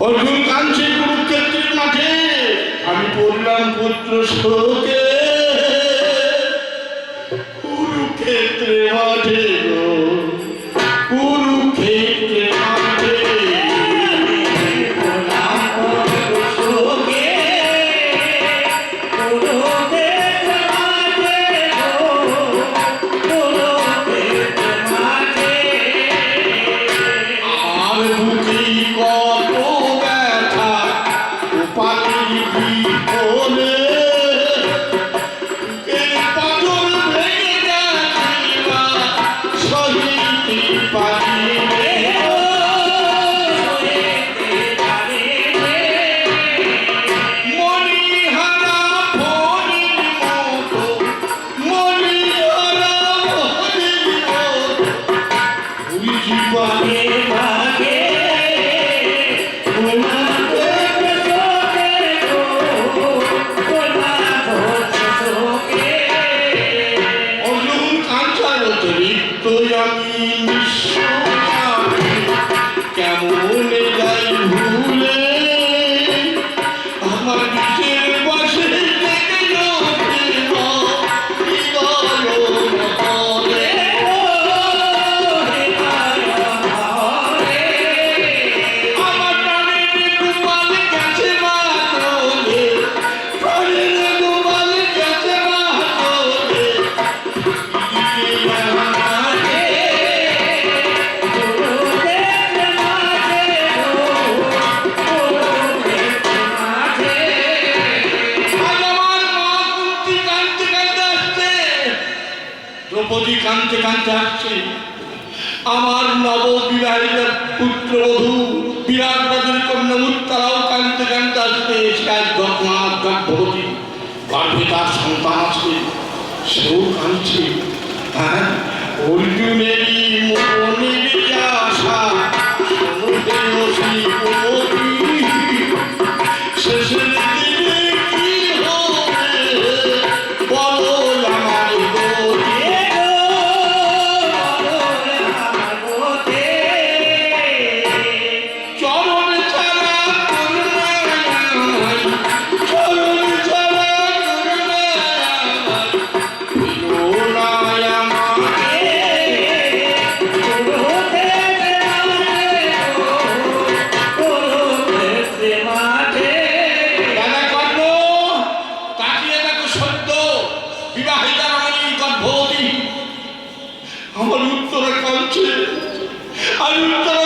অর্জুন কাঞ্চে কুরুক্ষেত্রের মাঠে আমি বললাম পুত্র শোকে কুরুক্ষেত্রে মাঠে কানতে কানতে আসছে। আমার নব নববিবাহিত পুত্রবধূ বিরাট বাজার কন্যা মুক্তারাও কানতে কানতে আসছে। এক গর্ভবতী গর্ভে তার সন্তান আছে, সেও কাঁদছে। അൽത്ത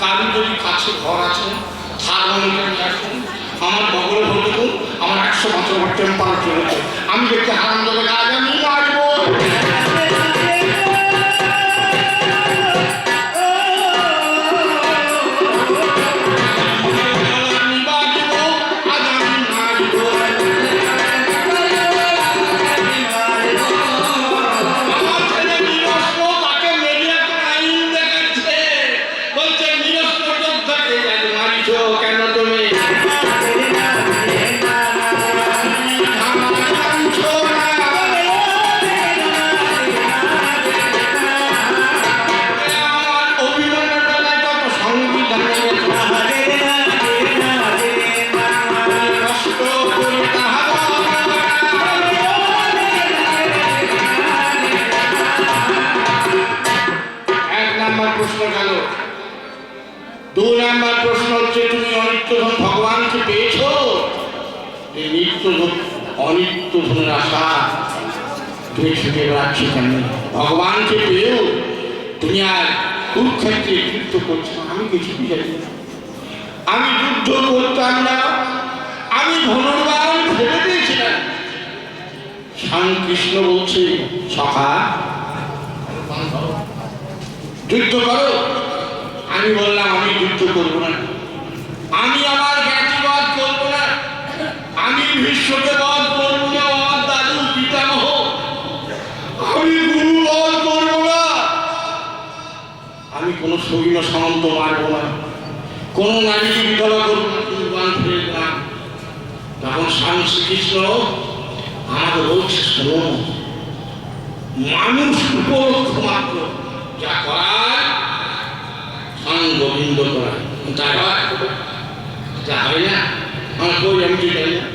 কারও যদি কাছে ঘর আছে আমার বগলে ভরে আমার একশো বছর টেম্পার চলেছে আমি দেখতে আনন্দ করে আজ নাম্বার প্রশ্ন হচ্ছে, তুমি অনিত্যধন ভগবানকে পেয়েছ? এই নিত্যধন, অনিত্যধনের আশা তুমি বেড়াচ্ছ কেন? ভগবানকে পেয়েও তুমি আর কুরুক্ষেত্রে যুদ্ধ করছ। আমি কিছু জানি আমি যুদ্ধ করতাম না। আমি ধনুর্বান ফেলে দিয়েছিলাম। স্বামী কৃষ্ণ বলছে, সখা, যুদ্ধ করো। আমি বললাম, আমি যুদ্ধ করব না। আমি আমার জ্ঞাতিবাদ করব না। আমি বিশ্বকে বাদ করব না, আমার দাদু পিতামহ। আমি গুরু বাদ করব না। আমি কোনো সৈন্য সামন্ত মারব না। কোনো নারীকে বিধবা করব না তখন স্বামী শ্রীকৃষ্ণ আমাকে বলছে শোনো মানুষ উপলক্ষ মাত্র। যা করার স্বয়ং গোবিন্দ করায় তা হয় তা হয় না আমার আমি কি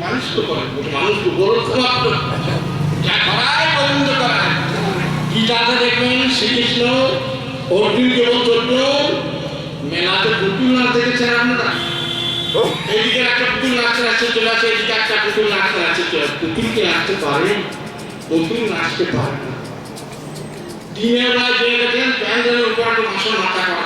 মানুষ তো করে মানুষ উপলক্ষ মাত্র যা করায় গোবিন্দ করায় গীতাতে দেখবেন শ্রীকৃষ্ণ অর্জুনকে বলতো অর্জুন মেলাতে পুতুল নাচ দেখেছেন আপনারা এদিকে একটা পুতুল নাচতে নাচতে চলে আসে এদিকে একটা পুতুল নাচতে নাচতে চলে আসে। পুতুল নাচতে পারে পুতুল নাচতে পারে না দিনের বেলায় যে দেখেন প্যান্ডেলের উপর একটা মাসের মাথা করা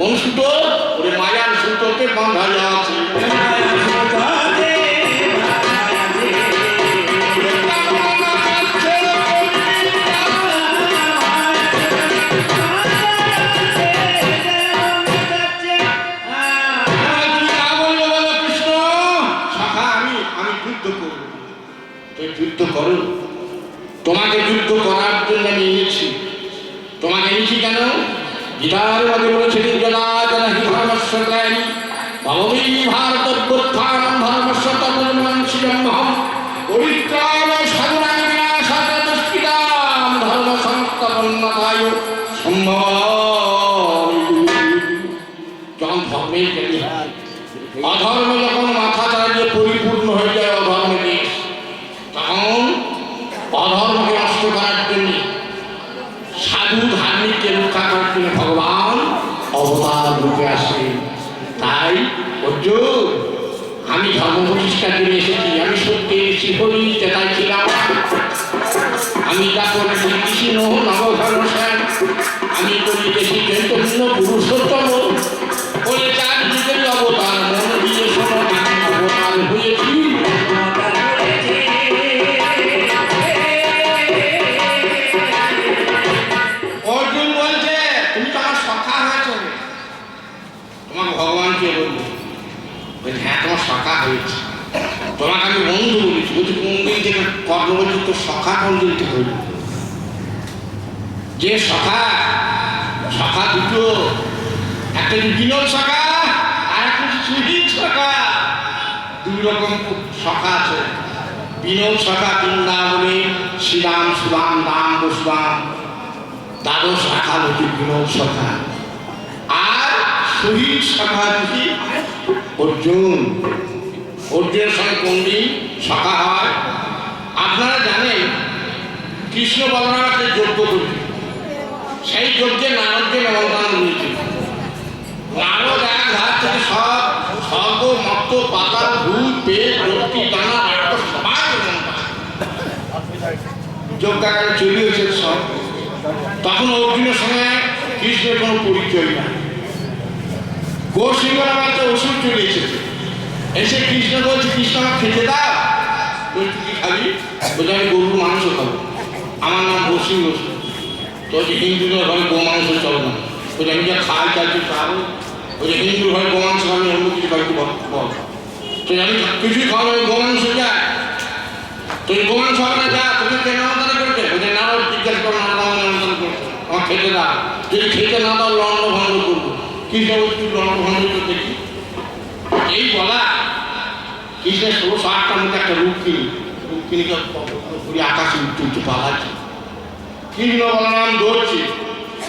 কোন সুতো ওরে মায়ার সুতোতে বাঁধা আছে। গীতার বলেছেন জনা হি ধর্মস্য ত্রায়ণী ভবমী ভারত প্রত্থান ধর্মস্য তপজমাংশিজম্বহম পরিত্রাণ সাধুনাং বিনাশাত দুষ্কৃতাম ধর্ম সংস্থাপন্নতায় সম্ভব যখন ধর্মের জ্ঞানী হয় অধর্ম যখন মাথা চালিয়ে পরিপূর্ণ হয়ে যায় অধর্ম দেশ তখন অধর্মকে নষ্ট করার জন্য সাধু ধার্মিককে রক্ষা করার জন্য ভগবান অবতার রূপে আসে তাই অর্জুন আমি ধর্ম প্রতিষ্ঠার জন্য এসেছি। আমি সত্যি শিহরি তেতাই ছিলাম আমি তারপর নহ নবধর্মসার সখা কোন হইল যে সখা সখা দুটো, একটা বিনোদ সখা আর একটা সুধীর সখা দুই রকম শাখা আছে। বিনোদ শাখা বৃন্দাবনে শ্রীরাম, সুরাম, রাম, বসুরাম, দ্বাদশ শাখা হচ্ছে বিনোদ শাখা। আর শহীদ শাখা হচ্ছে অর্জুন। অর্জুনের সঙ্গে কোনটি শাখা হয়? আপনারা জানেন কৃষ্ণ বলরাম একটা যজ্ঞ সেই যজ্ঞে নারদকে নবদান নিয়েছিল নারদ এক ধার থেকে সব সর্ব মত্ত পাতা ভুল পেট রক্তি দানা যজ্ঞাকারে হয়েছে সব। তখন অর্জুনের সঙ্গে কৃষ্ণের কোনো পরিচয় নাই। গৌসিংহ নামে একটা ওষুধ চলে এসেছে। এসে কৃষ্ণ বলছে, কৃষ্ণ আমার খেতে দাও। তুই কি খাবি? বলছে, আমি গরুর মাংস খাব। আমার নাম গৌসিংহ তো যে হিন্দুদের ঘরে গো মাংস চলে না। বলছে আমি যা খাই তুই খাব বলছে হিন্দুর ঘরে গো মাংস খাবি, অন্য কিছু তুই বল। তো আমি কিছুই খাব আমি গো মাংস যায় তুই গো মাংস হবে না, যা, তুমি কেন আমদানি করতে। বলছে না ওর জিজ্ঞাসা করো না আমার আমদানি করতে। আমার খেতে দাও। যদি খেতে না দাও লন্ড ভঙ্গ করব। কৃষ্ণ বলছি তুই লন্ড ভঙ্গ করতে দেখি এই বলা কৃষ্ণের ষোলোশো আটটার মধ্যে একটা রুক্মিণী রুক্মিণীকে পুরী আকাশে উঠতে উঠতে পালাচ্ছে। কৃষ্ণ বলরাম দৌড়ছে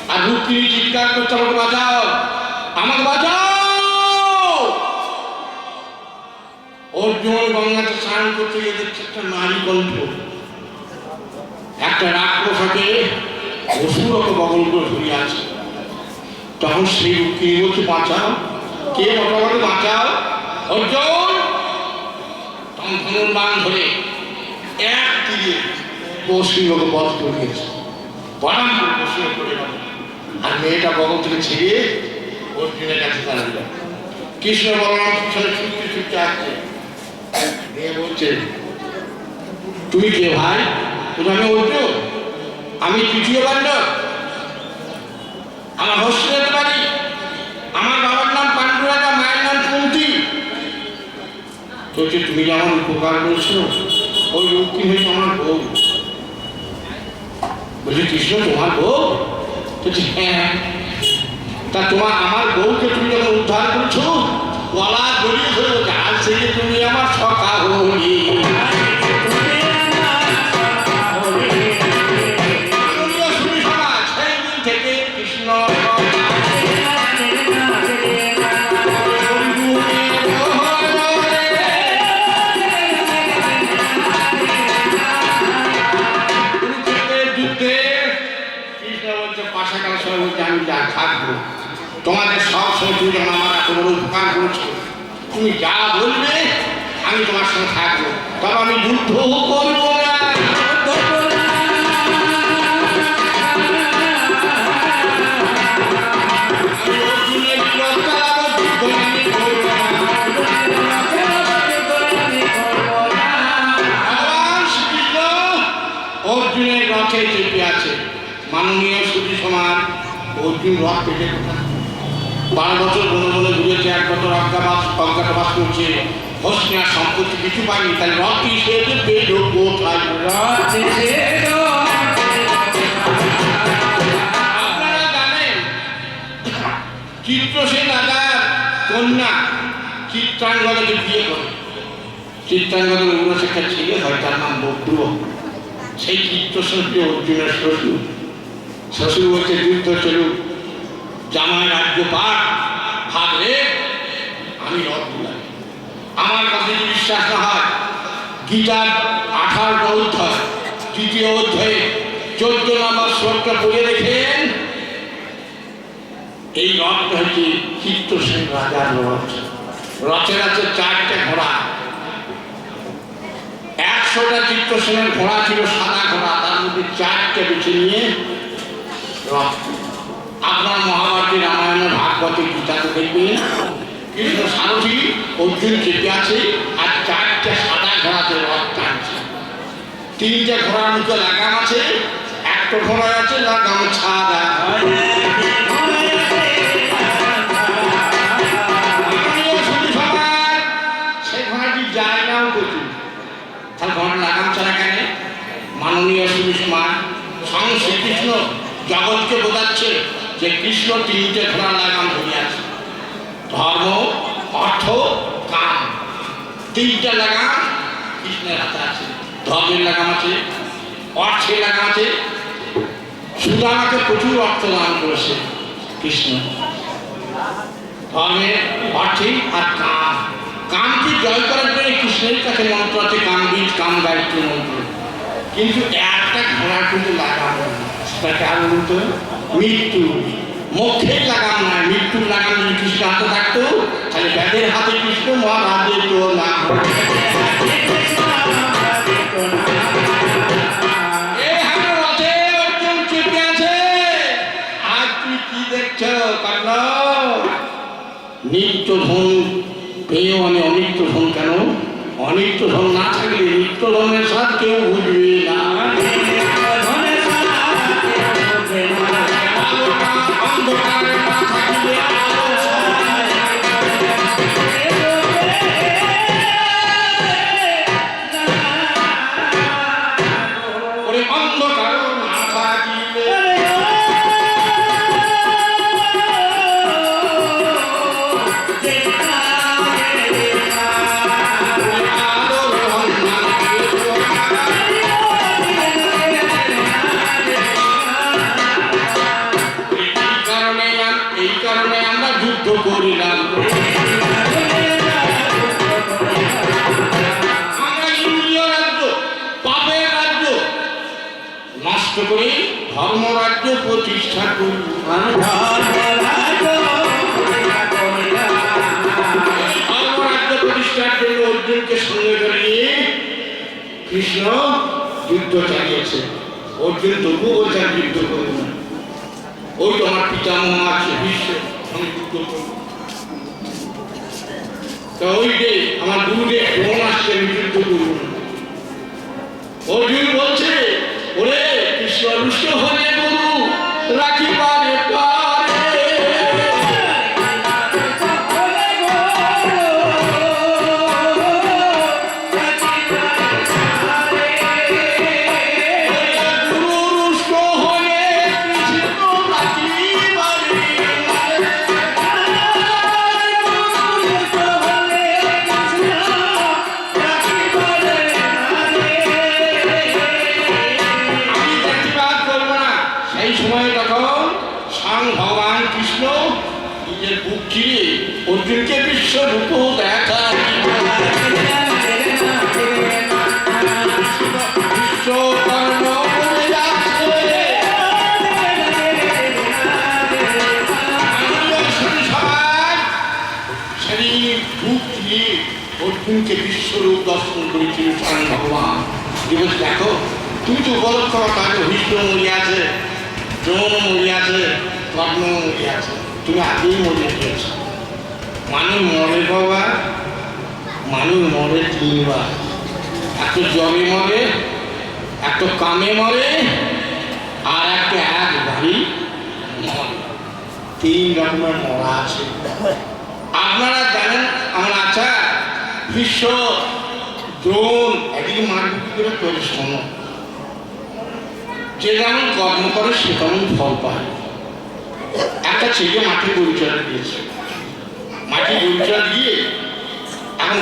আর রুক্মিণী চিৎকার করছে আমাকে বাঁচাও! আমাকে বাঁচাও! অর্জুন গঙ্গাতে স্নান করতে গিয়ে একটা নারী কণ্ঠ। একটা রাক্ষসাকে অসুরকে বগল করে ধরে আছে তখন সেই রুক্মিণী বলছে, বাঁচাও। কে বটবাকে বাঁচাও? অর্জুন! তখন ধনুর্বাণ ধরে এক কৌশিককে বধ করে দিয়েছে বরাম করে আর মেয়েটা বগল থেকে অর্জুনের কাছে কৃষ্ণ বলরাম পিছনে ছুটতে ছুটতে আসছে মেয়ে বলছে তুই কে ভাই বলছে, আমি অর্জুন আমি তৃতীয় বান্ধব আমার হোস্টেলের বাড়ি আমার বাবার নাম পাণ্ডুরাজা মায়ের নাম কুন্তি বলছে তুমি যেমন উপকার করেছ ওই লোকটি হয়েছে আমার বউ বলছে, কৃষ্ণ, তোমার বউ বলছে হ্যাঁ। তা তোমার, আমার বউকে তুমি যখন উদ্ধার করছ গলা জড়িয়ে ধরে আজ থেকে তুমি আমার সকা হলি পাশা বলছি আমি যা থাকব, তোমাদের সব শত্রু যখন আমার তোমার উপকার করছ, তুমি যা বলবে, আমি তোমার সঙ্গে থাকব। তবে আমি যুদ্ধ করব মাননীয় সুধী সমাজ অর্জুন রথ পেটে বারো বছর বনে বনে ঘুরেছে এক বছর অজ্ঞাবাস অজ্ঞাতবাস করছে। হোসনা সম্পত্তি কিছু পায়নি তাই রথ হিসেবে পেট কোথায় আপনারা জানেন চিত্রসেন রাজার কন্যা চিত্রাঙ্গদাকে বিয়ে করে। চিত্রাঙ্গদের উগ্রশিক্ষা ছেলে হয় তার নাম বক্রু সেই চিত্রসেনকে অর্জুনের শ্বশুর। শ্বশুর বলছে যুদ্ধ চলুক জামাই রাজ্য পাক ভাগলে আমি রথ বুলাই আমার কাছে বিশ্বাস না হয়, গীতার আঠারোটা অধ্যায় তৃতীয় অধ্যায়ে চোদ্দ নম্বর শ্লোকটা পড়ে দেখেন। এই রথটা হচ্ছে চিত্রসেন রাজার রথ। রথের আছে চারটে ঘোড়া। একশোটা চিত্রসেনের ঘোড়া ছিল, সাদা ঘোড়া। তার মধ্যে চারটে বেছে নিয়ে আপনার মহাভারতী রামায়ণের ভাগবতী গীতাতে দেখবেন কৃষ্ণ সারথী অর্জুন চেপে আছে আর চারটে সাদা ঘোড়াতে রথ টানছে। তিনটে ঘোড়ার মুখে লাগাম আছে, একটা ঘোড়ায় আছে, লাগাম ছাদা। মাননীয় ঘোড়া সুধী সমাজ স্বয়ং শ্রীকৃষ্ণ জগৎকে বোঝাচ্ছে যে কৃষ্ণ তিনটে ঘোড়া লাগাম ধরে আছে। ধর্ম, অর্থ, কাম। তিনটে লাগাম কৃষ্ণের হাতে আছে। ধর্মের লাগাম আছে, অর্থের লাগাম আছে। সুদামাকে প্রচুর অর্থ দান করেছে কৃষ্ণ। ধর্মের অর্থে আর কাম। কামকে জয় করার জন্য কৃষ্ণের কাছে মন্ত্র আছে কাম বীজ কাম গায়ত্রী মন্ত্র। কিন্তু একটা ঘোড়ার কিন্তু লাগাম সেটাকে আর মৃত্যু। মুখের লাগাম নয় মৃত্যুর লাগাম যদি কৃষ্ণ হাতে থাকতো, তাহলে ব্যাগের হাতে কৃষ্ণ মহারাজে তো না নিত্য ধন, পেয়েও আমি অনিত্য ধন কেন? অনিত্য ধন না থাকলে নিত্য ধনের সাথ কেউ বুঝবে প্রতিষ্ঠা করি ধর্ম রাজ্য প্রতিষ্ঠার জন্য অর্জুনকে সঙ্গে করে নিয়ে কৃষ্ণ যুদ্ধ চালিয়েছে। অর্জুন তবু বলছে আমি যুদ্ধ করব না। ওই তো আমার পিতামহ আছে, বিশ্ব আমি যুদ্ধ করব। ওই যে আমার গুরুদেব ড্রোন আসছে, আমি যুদ্ধ করব অর্জুন বলছে, ওরে, কৃষ্ণ রুষ্ট হয়ে বুক চিরে অর্জুনকে বিশ্বরূপ দর্শন করেছিল স্বয়ং ভগবান। দিবস দেখো, তুমি তো উপলক্ষ তাকে ভীষ্ম মরিয়া আছে দ্রোণ মরিয়া আছে কর্ণ মরিয়া আছে, তুমি আগেই মরিয়া গিয়েছ মানুষ মরে বাবা মানুষ মরে তিনবার এত জবে মরে, এত কামে মরে, আর একটা এক বাড়ি মরে। তিন রকমের মরা আছে। আপনারা জানেন আমার আচ্ছা বিশ্ব, দ্রোণ একদিকে মারবি করে তৈরি শোনো যে যেমন কর্ম করে, সে তেমন ফল পায়। একটা ছেলে মাঠে পরিচয় দিয়েছে। মাঠে পরিচয় দিয়ে এখন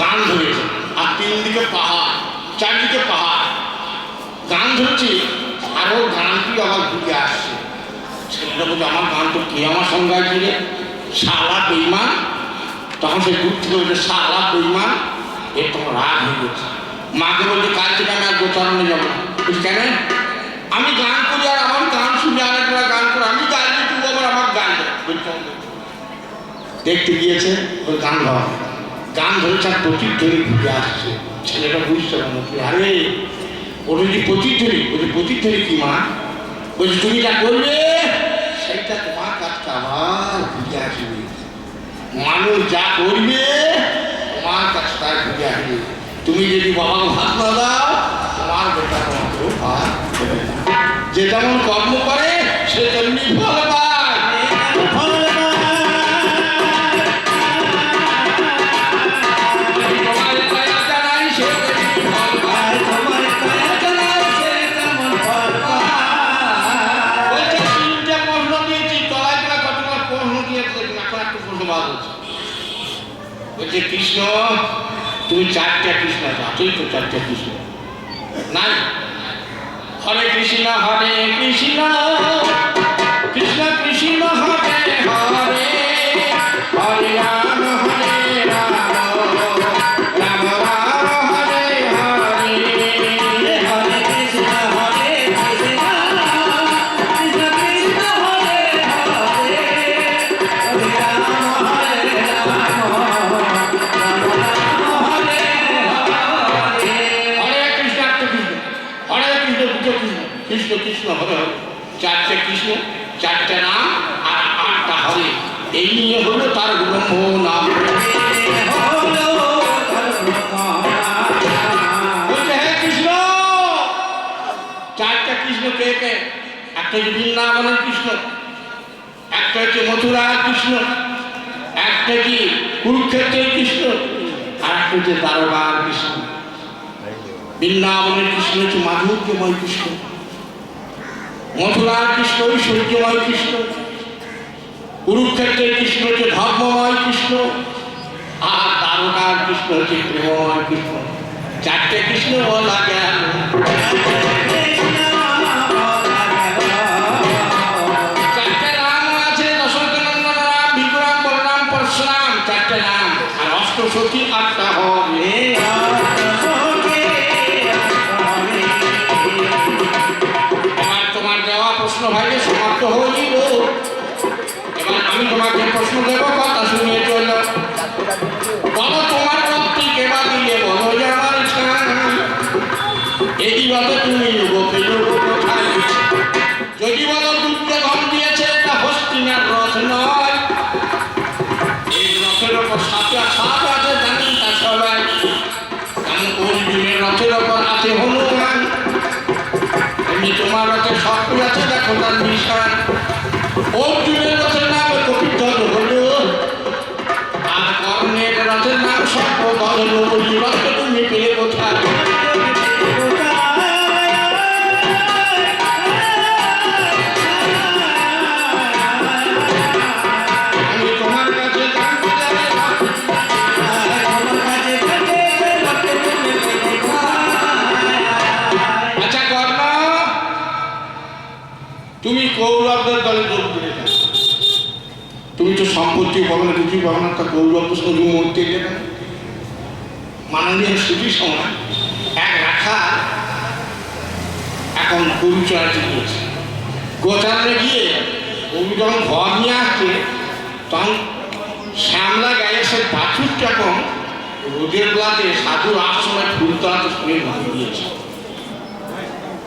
গান ধরেছে। আর তিন দিকে পাহাড়, চারদিকে পাহাড়। গান ধরছে আরও গানটি আবার ঘুরে আসছে। ছেলেটা বলছে, আমার গান তো কে আমার সঙ্গে আছে শালা বেইমান। তখন সে থেকে বলছে, শালা বেইমান এর তখন রাগ হয়ে গেছে। মাকে বলছে, কাল থেকে আমি আর গোচারণে যাব কেন? আমি গান করি আর আমার গান শুনে আরেকটা গান করে। আমি গান তুই আবার আমার গান দেখতে গিয়েছে ওই গান ধর গান ধরেছে আর প্রচুর ধরে ঘুরে আসছে। ছেলেটা বুঝতে পারল কি আরে, ওর যদি প্রচুর ধরে বলছে প্রচুর ধরে কি মা? বলছে, তুমি যা করবে সেইটা তোমার কাজটা আবার ঘুরে আসবে মানুষ যা করবে, তোমার কাছে তার ফিরে আসবে তুমি যদি বাবা ভাত না দাও, তোমার বেটা তোমাকেও। যে যেমন কর্ম করে, সে তেমনি ফল। কৃষ্ণ তুমি চারটা কৃষ্ণ তুই তো চারটা কৃষ্ণ। নাই। হরে কৃষ্ণ হরে কৃষ্ণ। চারটা কৃষ্ণ কে? একটা হচ্ছে বৃন্দাবনের কৃষ্ণ, একটা হচ্ছে মথুরার কৃষ্ণ, একটা কি কুরুক্ষেত্রের কৃষ্ণ আর একটা হচ্ছে দ্বারকার কৃষ্ণ। বৃন্দাবনের কৃষ্ণ হচ্ছে মাধুর্যময় কৃষ্ণ। মথুরার কৃষ্ণ ঐশ্বর্যময় কৃষ্ণ। কুরুক্ষেত্রের কৃষ্ণ হচ্ছে ধর্মময় কৃষ্ণ, আর দ্বারকার কৃষ্ণ হচ্ছে প্রেমময় কৃষ্ণ। চারটে কৃষ্ণ বলা গেল তোমার দেওয়া প্রশ্ন ভাইকে সমাপ্ত এবার আমি তোমাকে প্রশ্ন দেব, কথা শুনিয়ে চলল বলো তোমার ভক্তি কেবা দিলে বলো যে আমার এই বলো তুমি লোকে যদি বলো দুধকে দুর্যোধন দিয়েছে তা হস্তিনার রথ নয়, এই রথের ওপর সাথে সাত আছে জানি তা সবাই। তেমন অর্জুনের রথের ওপর আছে হনুমান? তুমি কৌরবদের দলে যোগ তুমি তো সম্পত্তি পাবে না কিছুই পাবে না, তা কৌরবদের সঙ্গে মরতে গেলে মাননীয় সুখী সময় এক রাখা এখন গরু চড়াতে গিয়েছে গোচারে গিয়ে গরু যখন ঘর নিয়ে আসছে, তখন শ্যামলা গায়ে সে যখন রোদের বেলাতে সাধুর আশ্রমে ফুল তোলাতে শুনে ঘুমিয়ে দিয়েছে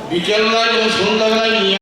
বিকেলবেলায় যখন সন্ধ্যাবেলায় নিয়ে